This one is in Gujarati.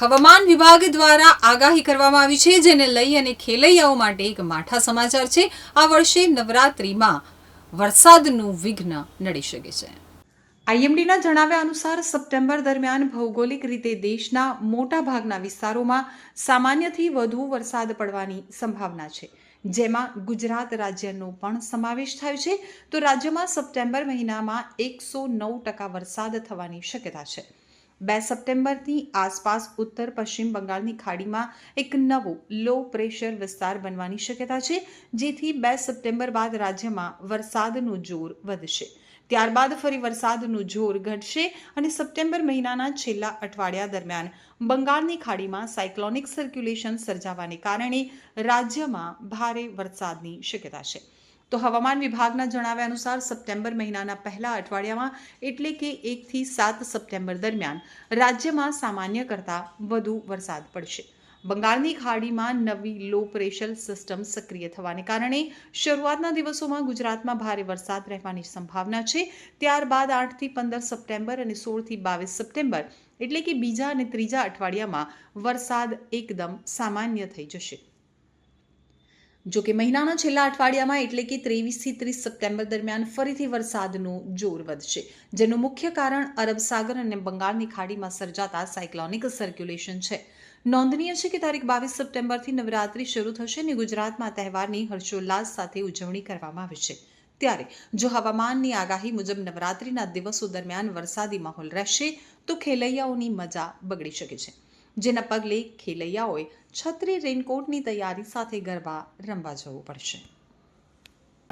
હવામાન વિભાગ દ્વારા આગાહી કરવામાં આવી છે, જેને લઈ અને ખેલૈયાઓ માટે એક માઠા સમાચાર છે. આ વર્ષે નવરાત્રિમાં વરસાદનું વિઘ્ન નડી શકે છે. આઈએમડીના જણાવ્યા અનુસાર સપ્ટેમ્બર દરમિયાન ભૌગોલિક રીતે દેશના મોટા ભાગના વિસ્તારોમાં સામાન્યથી વધુ વરસાદ પડવાની સંભાવના છે. જેમાં ગુજરાત રાજ્યનો પણ સમાવેશ થાય છે. તો રાજ્યમાં સપ્ટેમ્બર મહિનામાં એકસો નવ ટકા વરસાદ થવાની શક્યતા છે. બે સપ્ટેમ્બરની આસપાસ ઉત્તર પશ્ચિમ બંગાળની ખાડીમાં એક નવો લો પ્રેશર વિસ્તાર બનવાની શક્યતા છે, જેથી બે સપ્ટેમ્બર બાદ રાજ્યમાં વરસાદનું જોર વધશે. ત્યારબાદ ફરી વરસાદનું જોર ઘટશે અને સપ્ટેમ્બર મહિનાના છેલ્લા અઠવાડિયા દરમિયાન બંગાળની ખાડીમાં સાયક્લોનિક સર્ક્યુલેશન સર્જાવાને કારણે રાજ્યમાં ભારે વરસાદની શક્યતા છે. તો હવામાન વિભાગના જણાવ્યા અનુસાર સપ્ટેમ્બર મહિનાના પહેલા અઠવાડિયામાં એટલે કે એકથી સાત સપ્ટેમ્બર દરમિયાન રાજ્યમાં સામાન્ય કરતાં વધુ વરસાદ પડશે. બંગાળની ખાડીમાં નવી લો પ્રેશર સિસ્ટમ સક્રિય થવાને કારણે શરૂઆતના દિવસોમાં ગુજરાતમાં ભારે વરસાદ રહેવાની સંભાવના છે. ત્યારબાદ આઠથી પંદર સપ્ટેમ્બર અને સોળથી બાવીસ સપ્ટેમ્બર એટલે કે બીજા અને ત્રીજા અઠવાડિયામાં વરસાદ એકદમ સામાન્ય થઈ જશે. જો કે મહિનાના છેલ્લા અઠવાડિયામાં એટલે કે ત્રેવીસથી ત્રીસ સપ્ટેમ્બર દરમિયાન ફરીથી વરસાદનું જોર વધશે, જેનું મુખ્ય કારણ અરબ સાગર અને બંગાળની ખાડીમાં સર્જાતા સાયક્લોનિક સર્ક્યુલેશન છે. નોંધનીય છે કે તારીખ બાવીસ સપ્ટેમ્બરથી નવરાત્રી શરૂ થશે અને ગુજરાતમાં તહેવારની હર્ષોલ્લાસ સાથે ઉજવણી કરવામાં આવે છે. ત્યારે જો હવામાનની આગાહી મુજબ નવરાત્રીના દિવસો દરમિયાન વરસાદી માહોલ રહેશે, તો ખેલૈયાઓની મજા બગડી શકે છે. જેના પગલે ખેલૈયાઓએ છત્રી રેનકોટની તૈયારી સાથે ગરબા રમવા જવું પડશે.